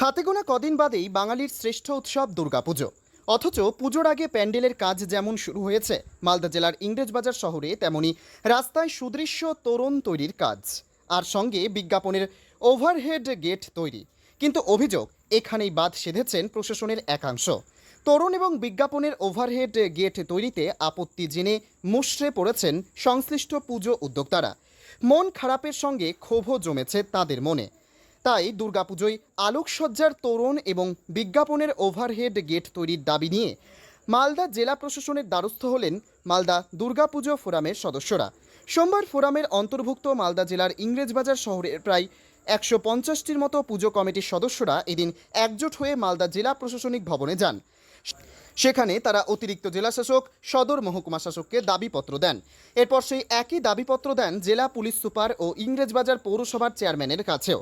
হাতে গোনা কদিন বাদেই বাঙালির শ্রেষ্ঠ উৎসব দুর্গাপুজো। অথচ পুজোর আগে প্যান্ডেলের কাজ যেমন শুরু হয়েছে, মালদা জেলার ইংরেজবাজার শহরে তেমনি রাস্তায় সুদৃশ্য তোরণ তৈরির কাজ আর সঙ্গে বিজ্ঞাপনের ওভারহেড গেট তৈরি। কিন্তু অভিযোগ, এখানেই বাদ সেধেছেন প্রশাসনের একাংশ। তরুণ এবং বিজ্ঞাপনের ওভারহেড গেট তৈরিতে আপত্তি জেনে মুষড়ে পড়েছেন সংশ্লিষ্ট পুজো উদ্যোক্তারা। মন খারাপের সঙ্গে ক্ষোভও জমেছে তাদের মনে। তাই দুর্গাপুজোয় আলোকসজ্জার তোরণ এবং বিজ্ঞাপনের ওভারহেড গেট তৈরির দাবি নিয়ে মালদা জেলা প্রশাসনের দ্বারস্থ হলেন মালদা দুর্গাপুজো ফোরামের সদস্যরা। সোমবার ফোরামের অন্তর্ভুক্ত মালদা জেলার ইংরেজবাজার শহরের প্রায় একশো পঞ্চাশটির মতো পুজো কমিটির সদস্যরা এদিন একজোট হয়ে মালদা জেলা প্রশাসনিক ভবনে যান। সেখানে তারা অতিরিক্ত জেলাশাসক, সদর মহকুমা শাসককে দাবিপত্র দেন। এরপর সেই একই দাবিপত্র দেন জেলা পুলিশ সুপার ও ইংরেজবাজার পৌরসভার চেয়ারম্যানের কাছেও।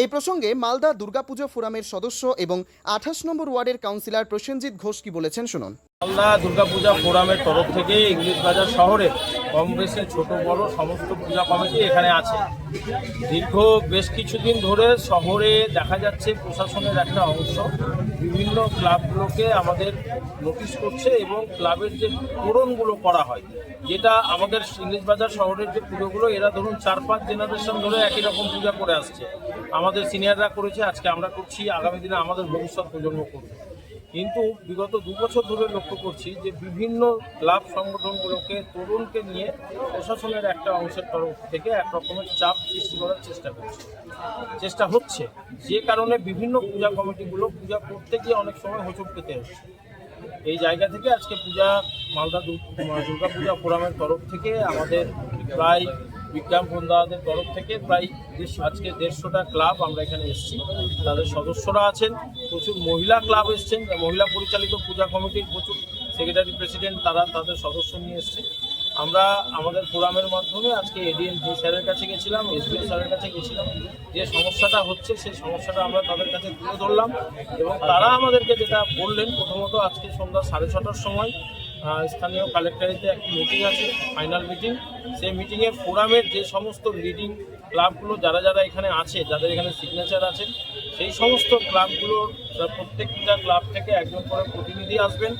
এই প্রসঙ্গে মালদা দুর্গাপুজো ফোরামের সদস্য এবং আঠাশ নম্বর ওয়ার্ডের কাউন্সিলর প্রসেনজিৎ ঘোষ কি বলেছেন শুনুন। মালদা দুর্গাপূজা ফোরামের তরফ থেকে ইংলিশ বাজার শহরে কম বেশি ছোট বড় সমস্ত পূজা কমিটি এখানে আছে। দীর্ঘ বেশ কিছুদিন ধরে শহরে দেখা যাচ্ছে প্রশাসনের একটা অংশ। বিভিন্ন ক্লাবগুলোকে আমাদের নোটিশ করছে এবং ক্লাবের যে পূরণগুলো করা হয়, যেটা আমাদের ইংলিশ বাজার শহরের যে পুজোগুলো, এরা ধরুন চার পাঁচ জেনারেশন ধরে একই রকম পূজা করে আসছে। আমাদের সিনিয়ররা করেছে, আজকে আমরা করছি, আগামী দিনে আমাদের ভবিষ্যৎ প্রজন্ম করবে। কিন্তু বিগত দু বছর ধরে লক্ষ্য করছি যে বিভিন্ন ক্লাব সংগঠনগুলোকে তরুণকে নিয়ে প্রশাসনের একটা অংশের তরফ থেকে এক রকমের চাপ সৃষ্টি করার চেষ্টা করছে। চেষ্টা হচ্ছে। যে কারণে বিভিন্ন পূজা কমিটিগুলো পূজা করতে গিয়ে অনেক সময় হোঁচট পেতে হচ্ছে। এই জায়গা থেকে আজকে পূজা মালদা দুর্গা পূজা ফোরামের তরফ থেকে আমাদের প্রায় বিজ্ঞান বন্ধাদের তরফ থেকে প্রায় আজকে দেড়শোটা ক্লাব আমরা এখানে এসেছি। তাদের সদস্যরা আছেন, প্রচুর মহিলা ক্লাব এসছেন, মহিলা পরিচালিত পূজা কমিটির প্রচুর সেক্রেটারি প্রেসিডেন্ট তারা তাদের সদস্য নিয়ে এসছে। আমরা আমাদের ফোরামের মাধ্যমে আজকে এডিএম জি স্যারের কাছে গেছিলাম এসপি স্যারের কাছে গেছিলাম। যে সমস্যাটা হচ্ছে, সেই সমস্যাটা আমরা তাদের কাছে তুলে ধরলাম এবং তারা আমাদেরকে যেটা বললেন, প্রথমত আজকে সন্ধ্যা সাড়ে ছটার সময় স্থানীয় কালেক্টরেতে একটি মিটিং আছে ফাইনাল মিটিং সেই মিটিংয়ে ফোরামের যে সমস্ত লিডিং ক্লাবগুলো যারা যারা এখানে আছে, যাদের এখানে সিগনেচার আছে, সেই সমস্ত ক্লাবগুলোর প্রত্যেকটা ক্লাব থেকে একজন করে প্রতিনিধি আসবেন।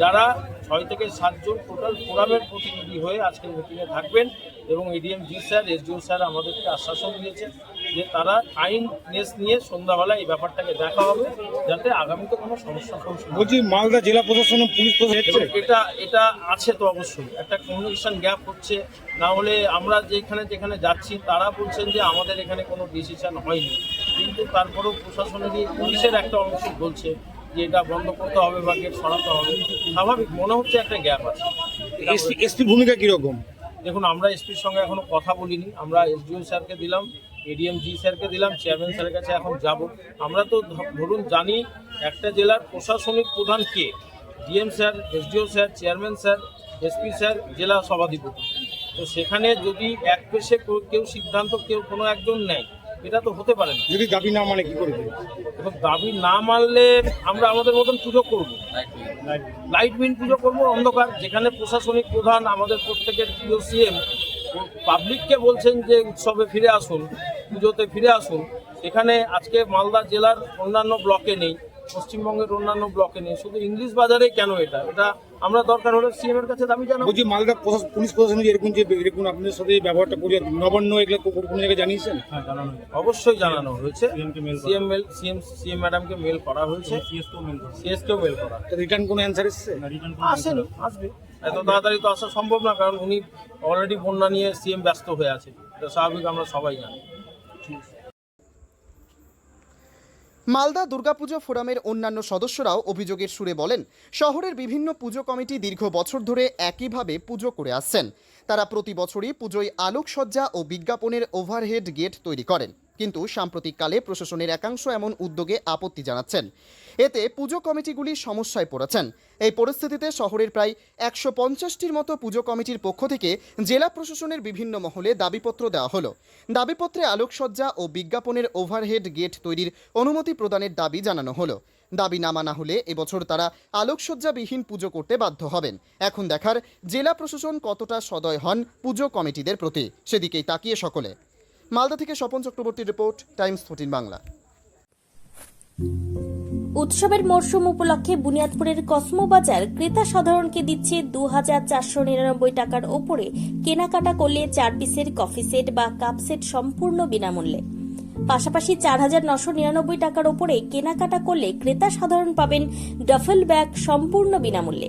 যারা ছয় থেকে সাতজন টোটাল ফোরামের প্রতিনিধি হয়ে আজকের মিটিংয়ে থাকবেন এবং ADM ji sir SDO sir আমাদেরকে আশ্বাসন দিয়েছেন। যে তারা কাইন্ডনেস নিয়ে সন্ধ্যাবেলা এই ব্যাপারটাকে দেখা হবে যাতে আগামীতে কোনো সমস্যা। বলছি মালদা জেলা প্রশাসন পুলিশ প্রশাসন এটা এটা আছে তো অবশ্যই। একটা কমিউনিকেশন গ্যাপ হচ্ছে। না হলে আমরা যেখানে যেখানে যাচ্ছি তারা বলছেন যে আমাদের এখানে কোনো ডিসিশন হয়নি। কিন্তু তারপরেও প্রশাসনেরই পুলিশের একটা অংশ বলছে যে এটা বন্ধ করতে হবে বা গেট সরাতে হবে। স্বাভাবিক মনে হচ্ছে একটা গ্যাপ আছে। এসপির ভূমিকা কীরকম? দেখুন আমরা এসপির সঙ্গে এখনও কথা বলিনি। আমরা এসডিও স্যারকে দিলাম। এডিএম জি স্যারকে দিলাম চেয়ারম্যান স্যারের কাছে এখন যাব। আমরা তো ধরুন জানি একটা জেলার প্রশাসনিক প্রধান কে? DM sir SDO sir chairman sir SP sir জেলা সভাধিপতি। তো সেখানে যদি এক পেশে কেউ- সিদ্ধান্ত কেউ কোনো একজন নেয় এটা তো হতে পারে না। যদি দাবি না মানে কি করবে এবং দাবি না মানলে আমরা আমাদের মতন পুজো করব। লাইট মিন পুজো করব অন্ধকার। যেখানে প্রশাসনিক প্রধান আমাদের প্রত্যেকের প্রিয় সিএম পাবলিককে বলছেন যে উৎসবে ফিরে আসুন। পুজোতে ফিরে আসুন। সেখানে আজকে মালদা জেলার অন্যান্য ব্লকে নেই পশ্চিমবঙ্গের অন্যান্য ব্লকে নেই। শুধু ইংলিশ বাজারে কেন এটা? এটা আমরা দরকার হলে সিএম এর কাছে দাবি জানাব। বলছি মালদা প্রশাসন পুলিশ প্রশাসন যে এরকম যে এরকম আপনাদের সাথে এই ব্যবহারটা করে নবান্ন এগুলো কোনো জায়গায় জানিয়েছেন? হ্যাঁ জানানো অবশ্যই জানানো হয়েছে। সিএম মেল সিএম সিএম ম্যাডামকে মেল করা। হয়েছে। সিএসকেও মেল করা। রিটার্ন কোনো অ্যান্সার এসছে? আসেনি আসবে। এত তাড়াতাড়ি তো আসা সম্ভব না কারণ উনি অলরেডি বন্যা নিয়ে সিএম ব্যস্ত হয়ে আছে। এটা স্বাভাবিক আমরা সবাই জানি। মালদা দুর্গাপুজো ফোরামের অন্যান্য সদস্যরাও অভিযোগের সুরে বলেন, শহরের বিভিন্ন পুজো কমিটি দীর্ঘ বছর ধরে একইভাবে পুজো করে আসছেন। তারা প্রতি বছরই পুজোয় আলোকসজ্জা ও বিজ্ঞাপনের ওভারহেড গেট তৈরি করেন। কিন্তু সাম্প্রতিককালে প্রশাসনের একাংশ এমন উদ্যোগে আপত্তি জানাচ্ছেন। এতে পুজো কমিটিগুলি সমস্যায় পড়েছেন। এই পরিস্থিতিতে শহরের প্রায় একশো পঞ্চাশটির মতো পুজো কমিটির পক্ষ থেকে জেলা প্রশাসনের বিভিন্ন মহলে দাবিপত্র দেওয়া হলো। দাবিপত্রে আলোকসজ্জা ও বিজ্ঞাপনের ওভারহেড গেট তৈরির অনুমতি প্রদানের দাবি জানানো হলো। দাবি না মানা হলে এবছর তারা আলোকসজ্জাবিহীন পুজো করতে বাধ্য হবেন। এখন দেখার জেলা প্রশাসন কতটা সদয় হন পুজো কমিটিদের প্রতি। সেদিকেই তাকিয়ে সকলে। মালদা থেকে স্বপন চক্রবর্তীর রিপোর্ট, টাইমস ফোর্টিন বাংলা। উৎসবের মরশুম উপলক্ষে বুনিয়াদপুরের কসমো বাজার ক্রেতা সাধারণকে দিচ্ছে দু হাজার চারশো নিরানব্বই টাকার ওপরে কেনাকাটা করলে চার পিসের কফি সেট বা কাপ সেট সম্পূর্ণ বিনামূল্যে। পাশাপাশি চার হাজার নশো নিরানব্বই টাকার ওপরে কেনাকাটা করলে ক্রেতা সাধারণ পাবেন ডাফেল ব্যাগ সম্পূর্ণ বিনামূল্যে।